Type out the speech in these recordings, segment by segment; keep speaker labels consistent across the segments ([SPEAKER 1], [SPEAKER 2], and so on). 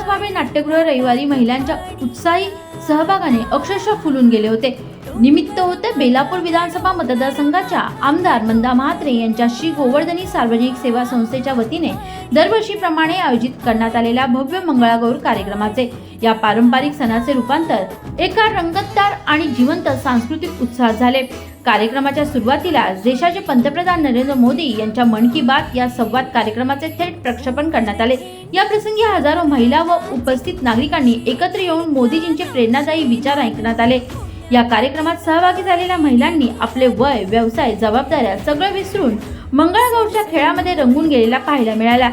[SPEAKER 1] विलास भावे नाट्यगृह रविवारी महिलांच्या उत्साही सहभागाने अक्षरशः फुलून गेले होते. निमित्त होते बेलापूर विधानसभा मतदारसंघाच्या आमदार मंदा म्हात्रे यांच्या श्री गोवर्धनी सार्वजनिक सेवा संस्थेच्या वतीने दरवर्षीप्रमाणे आयोजित करण्यात आलेल्या भव्य मंगळागौर कार्यक्रमाचे या पारंपरिक सणाचे रूपांतर एका रंगतदार आणि जिवंत सांस्कृतिक उत्साहात झाले. कार्यक्रमाच्या सुरुवातीला देशाचे पंतप्रधान नरेंद्र मोदी यांच्या मन की बात या संवाद कार्यक्रमाचे थेट प्रक्षेपण करण्यात आले. या प्रसंगी हजारो महिला व उपस्थित नागरिकांनी एकत्र येऊन मोदीजींचे प्रेरणादायी विचार ऐकण्यात आले. या कार्यक्रमात सहभागी झालेल्या महिलांनी आपले वय व्यवसाय जबाबदाऱ्या सगळं विसरून मंगळागौरच्या खेळामध्ये रंगून गेलेला पाहायला मिळाला.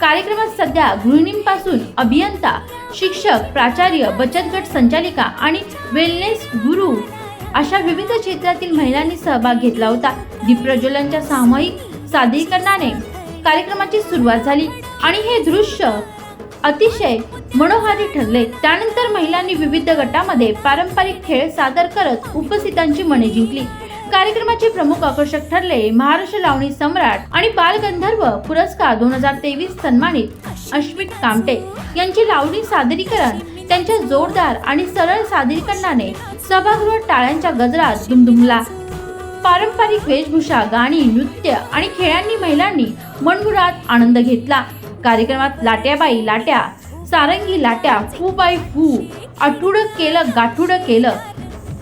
[SPEAKER 1] कार्यक्रमात सध्या गृहिणींपासून अभियंता शिक्षक प्राचार्य बचत गट संचालिका आणि वेलनेस गुरु अशा विविध क्षेत्रातील महिलांनी सहभाग घेतला होता. दीपप्रज्वलनच्या सामूहिक सादरीकरणाने कार्यक्रमाची सुरुवात झाली आणि हे दृश्य अतिशय मनोहारी ठरले. त्यानंतर महिलांनी विविध गटामध्ये पारंपरिक खेळ सादर करत उपस्थितांची मने जिंकली. कार्यक्रमाचे प्रमुख आकर्षक ठरले महाराष्ट्र लावणी सम्राट आणि बालगंधर्व पुरस्कार दोन हजार तेवीस सन्मानित अश्विक कामटे यांचे लावणी सादरीकरण त्यांच्या जोरदार आणि सरळ सादरीकरणाने सभागृह टाळ्यांच्या गजरात दुमदुमला. पारंपरिक वेशभूषा गाणी नृत्य आणि खेळांनी महिलांनी मनमुरात आनंद घेतला. कार्यक्रमात लाट्याबाई लाट्या सारंगी लाट्या फू बाय फू आठुडं केलं गाठुडं केलं.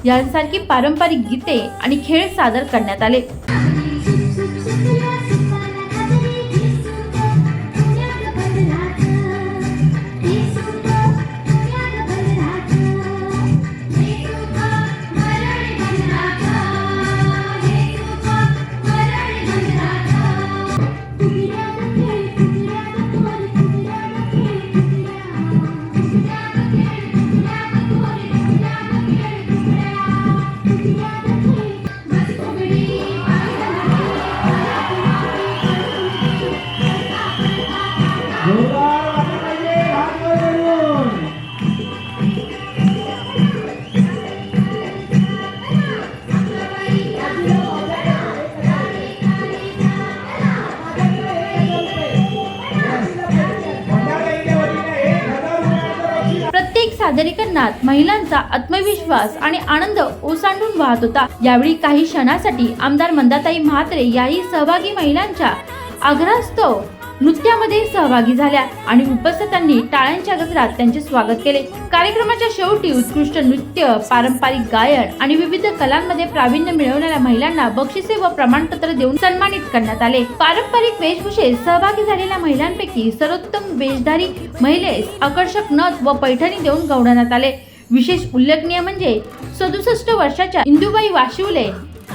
[SPEAKER 1] यांसारखी पारंपरिक गीते आणि खेळ सादर करण्यात आले. सादरीकरणात महिलांचा आत्मविश्वास आणि आनंद ओसांडून वाहत होता. यावेळी काही क्षणासाठी आमदार मंदाताई म्हात्रे याही सहभागी महिलांच्या आग्रहास्तव नृत्यामध्ये सहभागी झाल्या आणि उपस्थितांनी टाळ्यांच्या गजरात त्यांचे स्वागत केले. कार्यक्रमाच्या शेवटी उत्कृष्ट नृत्य पारंपरिक गायन आणि विविध कलांमध्ये प्रावीण्य मिळवणाऱ्या महिलांना बक्षिसे व प्रमाणपत्र देऊन सन्मानित करण्यात आले. पारंपरिक वेशभूषेत सहभागी झालेल्या महिलांपैकी सर्वोत्तम वेशधारी महिलेस आकर्षक नथ व पैठणी देऊन गौरवण्यात आले. विशेष उल्लेखनीय म्हणजे सदुसष्ट वर्षाच्या इंदुबाई वाशिवले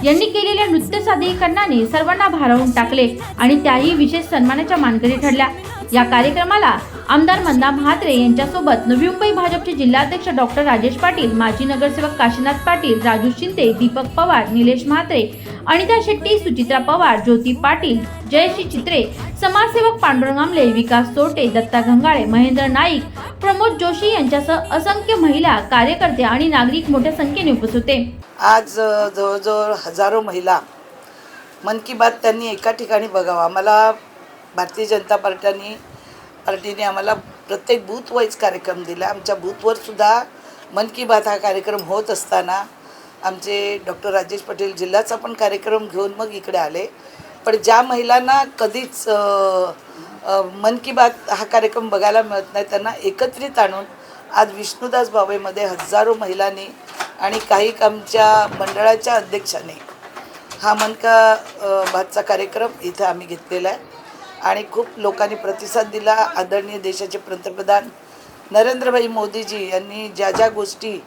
[SPEAKER 1] यांनी केलेल्या नृत्य सादरीकरणाने सर्वांना भारावून टाकले आणि त्याही विशेष सन्मानाच्या मानकरी ठरल्या. या कार्यक्रमाला आमदार मंदा म्हात्रे यांच्यासोबत नवी मुंबई भाजपचे जिल्हाध्यक्ष डॉक्टर राजेश पाटील माजी नगरसेवक काशीनाथ पाटील राजू शिंदे दीपक पवार निलेश म्हात्रे अनिता शेट्टी सुचित्रा पवार ज्योती पाटील जयश्री चित्रे समाजसेवक पांडुरंग आमले विकास तोटे दत्ता घंगाळे महेंद्र नाईक प्रमोद जोशी यांच्यासह असंख्य महिला कार्यकर्ते आणि नागरिक मोठ्या संख्येने उपस्थित होते.
[SPEAKER 2] आज जवळजवळ हजारो महिला मन की बात त्यांनी एका ठिकाणी बघावा. मला भारतीय जनता पार्ट्याने पार्टीने आम्हाला प्रत्येक बूथवाईज कार्यक्रम दिला. आमच्या बूथवर सुद्धा मन की बात हा कार्यक्रम होत असताना आमचे डॉक्टर राजेश पटेल जिल्ह्याचा पण कार्यक्रम घेऊन मग इकडे आले. पण ज्या महिलांना कधीच मन की बात हा कार्यक्रम बघायला मिळत नाही त्यांना एकत्रित आणून आज विष्णुदास भावेमध्ये हजारो महिलांनी आणि काही आमच्या मंडळाच्या अध्यक्षाने हा मन का बातचा कार्यक्रम इथं आम्ही घेतलेला आहे. आणि खूप लोकांनी प्रतिसाद दिला. आदरणीय देशाचे पंतप्रधान नरेंद्रभाई मोदीजी यांनी ज्या ज्या गोष्टी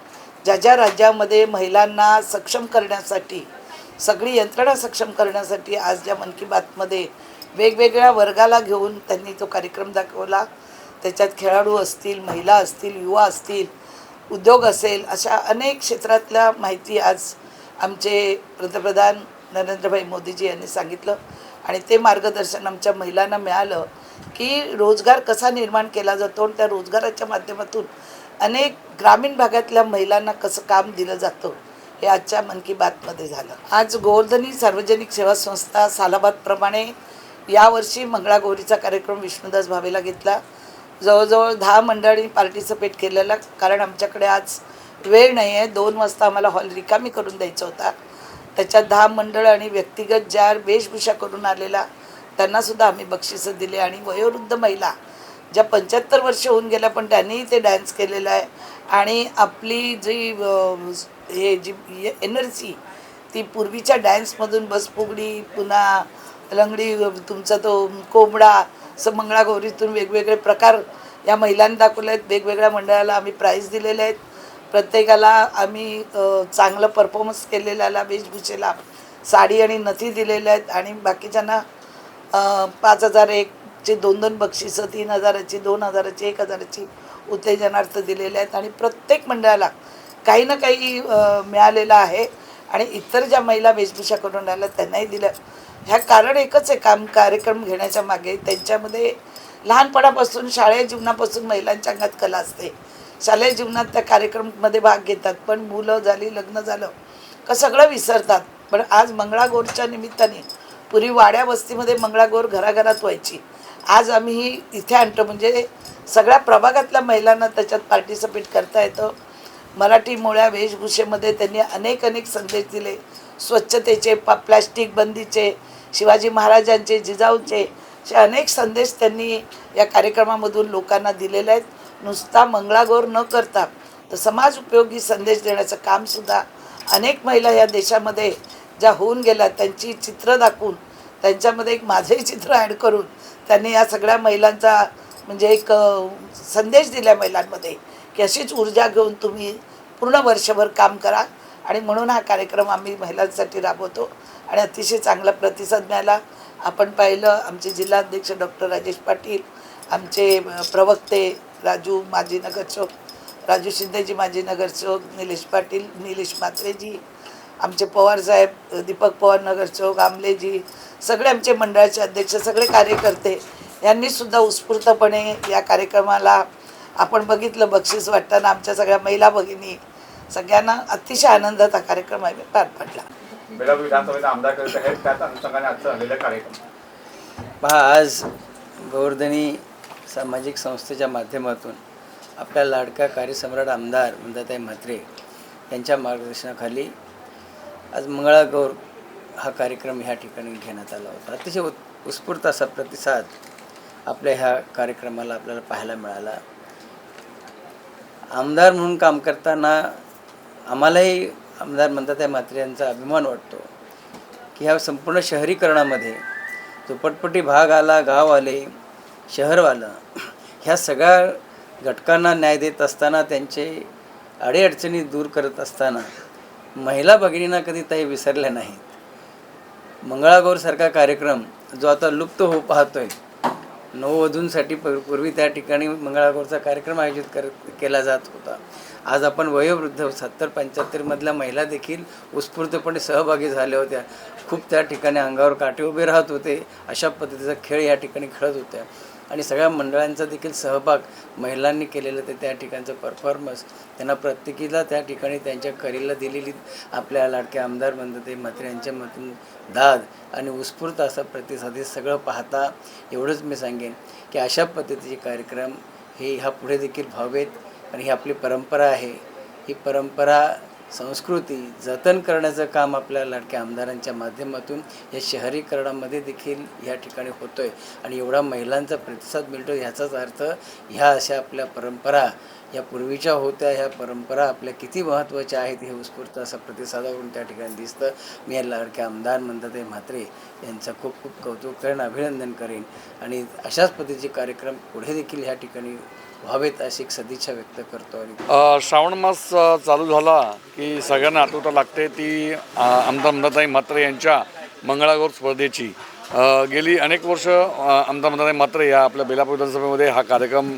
[SPEAKER 2] ज्या ज्या राज्यामध्ये महिलांना सक्षम करण्यासाठी सगळी यंत्रणा सक्षम करण्यासाठी आज ज्या मन की बातमध्ये वेगवेगळ्या वर्गाला घेऊन त्यांनी तो कार्यक्रम दाखवला. त्याच्यात खेळाडू असतील महिला असतील युवा असतील उद्योग असेल अशा अनेक क्षेत्रातल्या माहिती आज आमचे पंतप्रधान नरेंद्रभाई मोदीजी यांनी सांगितलं. आणि ते मार्गदर्शन आमच्या महिलांना मिळालं की रोजगार कसा निर्माण केला जातो आणि त्या रोजगाराच्या माध्यमातून अनेक ग्रामीण भागातल्या महिलांना कसं काम दिलं जातं हे आजच्या मन की बातमध्ये झालं. आज गोवर्धनी सार्वजनिक सेवा संस्था सालाबादप्रमाणे यावर्षी मंगळागौरीचा कार्यक्रम विष्णुदास भावेला घेतला. जवळजवळ दहा मंडळी पार्टिसिपेट केलेला कारण आमच्याकडे आज वेळ नाही आहे दोन वाजता आम्हाला हॉल रिकामी करून द्यायचा होता. त्याच्यात दहा मंडळ आणि व्यक्तिगत ज्या वेशभूषा करून आलेला त्यांनासुद्धा आम्ही बक्षिसं दिली. आणि वयोवृद्ध महिला ज्या पंच्याहत्तर वर्ष होऊन गेल्या पण त्यांनीही ते डान्स केलेलं आहे. आणि आपली जी हे जी एनर्जी ती पूर्वीच्या डॅन्समधून बसफुगडी पुन्हा लंगडी तुमचा तो कोंबडा असं मंगळागौरीतून वेगवेगळे प्रकार या महिलांनी दाखवले आहेत. वेगवेगळ्या मंडळाला आम्ही प्राईज दिलेले आहेत. प्रत्येकाला आम्ही चांगलं परफॉर्मन्स केलेल्याला वेशभूषेला साडी आणि नथी दिलेल्या आहेत आणि बाकीच्यांना पाच हजार एकचे दोन दोन बक्षिसं तीन हजाराची दोन हजाराची एक हजाराची उत्तेजनार्थ दिलेले आहेत आणि प्रत्येक मंडळाला काही ना काही मिळालेलं आहे आणि इतर ज्या महिला वेशभूषा करून राहिल्या त्यांनाही दिलं. ह्या कारण एकच आहे काम कार्यक्रम घेण्याच्या मागे. त्यांच्यामध्ये लहानपणापासून शाळेय जीवनापासून महिलांच्या अंगात कला असते. शालेय जीवनात त्या कार्यक्रममध्ये भाग घेतात. पण मुलं झाली लग्न झालं का सगळं विसरतात. पण आज मंगळागौरच्या निमित्ताने पूर्वी वाड्या वस्तीमध्ये मंगळागौर घराघरात व्हायची. आज आम्ही ही इथे आणतो. म्हणजे सगळ्या प्रभागातल्या महिलांना त्याच्यात पार्टिसिपेट करता येतं. मराठी मुळ्या वेशभूषेमध्ये त्यांनी अनेक अनेक संदेश दिले. स्वच्छतेचे पा प्लॅस्टिक बंदीचे शिवाजी महाराजांचे जिजाऊंचे असे अनेक संदेश त्यांनी या कार्यक्रमामधून लोकांना दिलेले आहेत. नुसता मंगळागौर न करता तर समाज उपयोगी संदेश देण्याचं कामसुद्धा अनेक महिला या देशामध्ये ज्या होऊन गेल्या त्यांची चित्र दाखवून त्यांच्यामध्ये एक माझंही चित्र ॲड करून त्यांनी या सगळ्या महिलांचा म्हणजे एक संदेश दिला महिलांमध्ये की अशीच ऊर्जा घेऊन तुम्ही पूर्ण वर्षभर काम करा. आणि म्हणून हा कार्यक्रम आम्ही महिलांसाठी राबवतो. आणि अतिशय चांगला प्रतिसाद मिळाला. आपण पाहिलं आमचे जिल्हाध्यक्ष डॉक्टर राजेश पाटील आमचे प्रवक्ते राजू माजी नगरसेवक राजू शिंदेजी माजी नगरसेवक निलेश पाटील निलेश म्हात्रेजी आमचे पवारसाहेब दीपक पवार नगरसेवक आमलेजी सगळे आमचे मंडळाचे अध्यक्ष सगळे कार्यकर्ते यांनी सुद्धा उत्स्फूर्तपणे या कार्यक्रमाला आपण बघितलं बक्षीस वाटताना आमच्या सगळ्या महिला भगिनी सगळ्यांना अतिशय आनंदात हा कार्यक्रम आम्ही पार पडला.
[SPEAKER 3] पहा आज गोवर्धनी सामाजिक संस्थेच्या माध्यमातून आपल्या लाडका कार्यसम्राट आमदार मंदाताई म्हात्रे यांच्या मार्गदर्शनाखाली आज मंगळागौर हा कार्यक्रम ह्या ठिकाणी घेण्यात आला होता. अतिशय उत् उत्स्फूर्त असा प्रतिसाद आपल्या ह्या कार्यक्रमाला आपल्याला पाहायला मिळाला. आमदार म्हणून काम करताना आम्हालाही आमदार मंदाताई म्हात्रे यांचा अभिमान वाटतो की ह्या संपूर्ण शहरीकरणामध्ये झोपटपट्टी भाग आला गाव आले शहरवालं ह्या सगळ्या घटकांना न्याय देत असताना त्यांचे अडीअडचणी दूर करत असताना महिला भगिनींना कधी ताई विसरल्या नाहीत. मंगळागौरसारखा कार्यक्रम जो आता लुप्त हो पाहतोय नववधूंसाठी प- पूर्वी त्या ठिकाणी मंगळागौरचा कार्यक्रम आयोजित कर केला जात होता. आज आपण वयोवृद्ध सत्तर पंच्याहत्तरमधल्या महिला देखील उत्स्फूर्तपणे सहभागी झाल्या होत्या. खूप त्या ठिकाणी अंगावर काटे उभे राहत होते. अशा पद्धतीचा खेळ या ठिकाणी खेळत होत्या. आणि सगळ्या मंडळांचा देखील सहभाग महिलांनी केलेलं ते त्या ठिकाणचं परफॉर्मन्स त्यांना प्रत्येकीला त्या ठिकाणी त्यांच्या करीला दिलेली आपल्या लाडक्या आमदार म्हणतात म्हात्रे यांच्या मधून दाद आणि उत्स्फूर्त असा प्रतिसाद हे सगळं पाहता एवढंच मी सांगेन की अशा पद्धतीचे कार्यक्रम हे ह्या पुढे देखील व्हावेत आणि ही आपली परंपरा आहे. ही परंपरा संस्कृती जतन करण्याचं काम आपल्या लाडक्या आमदारांच्या माध्यमातून या शहरीकरणामध्ये देखील या ठिकाणी होतो आहे आणि एवढा महिलांचा प्रतिसाद मिळतो ह्याचाच अर्थ ह्या अशा आपल्या परंपरा या पूर्वीच्या होत्या ह्या परंपरा आपल्या किती महत्त्वाच्या आहेत हे उत्स्फूर्त असा प्रतिसादावरून त्या ठिकाणी दिसतं. मी या लाडक्या आमदार म्हणतात म्हात्रे यांचं खूप खूप कौतुक करेन अभिनंदन करेन. आणि अशाच पद्धतीचे कार्यक्रम पुढे देखील ह्या ठिकाणी व्हावेत अशी एक सदिच्छा व्यक्त करतो आणि
[SPEAKER 4] श्रावण मास चालू झाला की सगळ्यांना आठवता लागते ती आमदार मंदाताई म्हात्रे यांच्या मंगळागौर स्पर्धेची. गेली अनेक वर्ष आमदार मंदाताई म्हात्रे या आपल्या बेलापूर विधानसभेमध्ये हा कार्यक्रम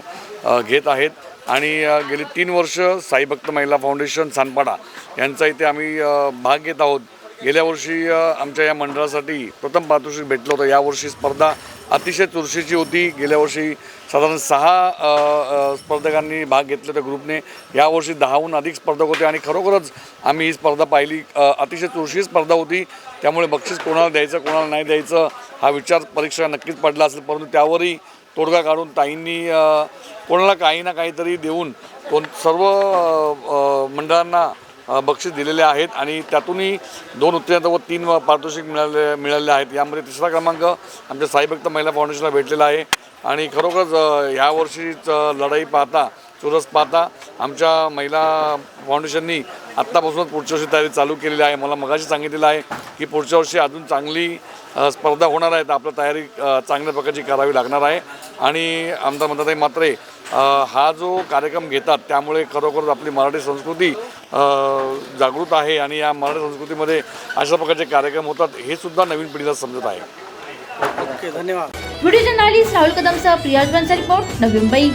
[SPEAKER 4] घेत आहेत. आणि गेली तीन वर्ष साईभक्त महिला फाउंडेशन सानपाडा यांचा इथे आम्ही भाग घेत आहोत. गेल्या वर्षी आमच्या या मंडळासाठी प्रथम पारितोषिक भेटलं होतं. यावर्षी स्पर्धा अतिशय चुरशीची होती. गेल्या वर्षी साधारण सहा स्पर्धकांनी भाग घेतला त्या ग्रुपने. यावर्षी दहाहून अधिक स्पर्धक होते आणि खरोखरच आम्ही ही स्पर्धा पाहिली. अतिशय चुरशी स्पर्धा होती. त्यामुळे बक्षीस कोणाला द्यायचं कोणाला नाही द्यायचं हा विचार परीक्षा नक्कीच पडला असेल. परंतु त्यावरही तोडगा काढून ताईंनी कोणाला काही ना काहीतरी देऊन कोण सर्व मंडळांना बक्षीस दिलेले आहेत आणि त्यातूनही दोन उत्तीर्ण व तीन पारितोषिक मिळाले मिळालेले आहेत. यामध्ये तिसरा क्रमांक आमच्या साईभक्त महिला फाउंडेशनला भेटलेला आहे. आणि खरोखरच अ, ह्या वर्षीच लढाई पाहता चुरस पाहता आमच्या महिला फाउंडेशननी आत्तापासूनच पुढच्या वर्षी तयारी चालू केलेली आहे. मला मगाशी सांगितलेलं आहे की पुढच्या वर्षी अजून चांगली स्पर्धा होणार आहे. तर आपल्या तयारी चांगल्या प्रकारची करावी लागणार आहे. आणि आमदार म्हणतात मात्रे हा जो कार्यक्रम घेतात त्यामुळे खरोखरच आपली मराठी संस्कृती जागृत आहे आणि या मराठी संस्कृतीमध्ये अशा प्रकारचे कार्यक्रम होतात हे सुद्धा नवीन पिढीला समजत आहे.
[SPEAKER 1] व्हिडिओ जर्नालिस्ट राहुल कदमसह प्रियाज बनचा रिपोर्ट नवी मुंबई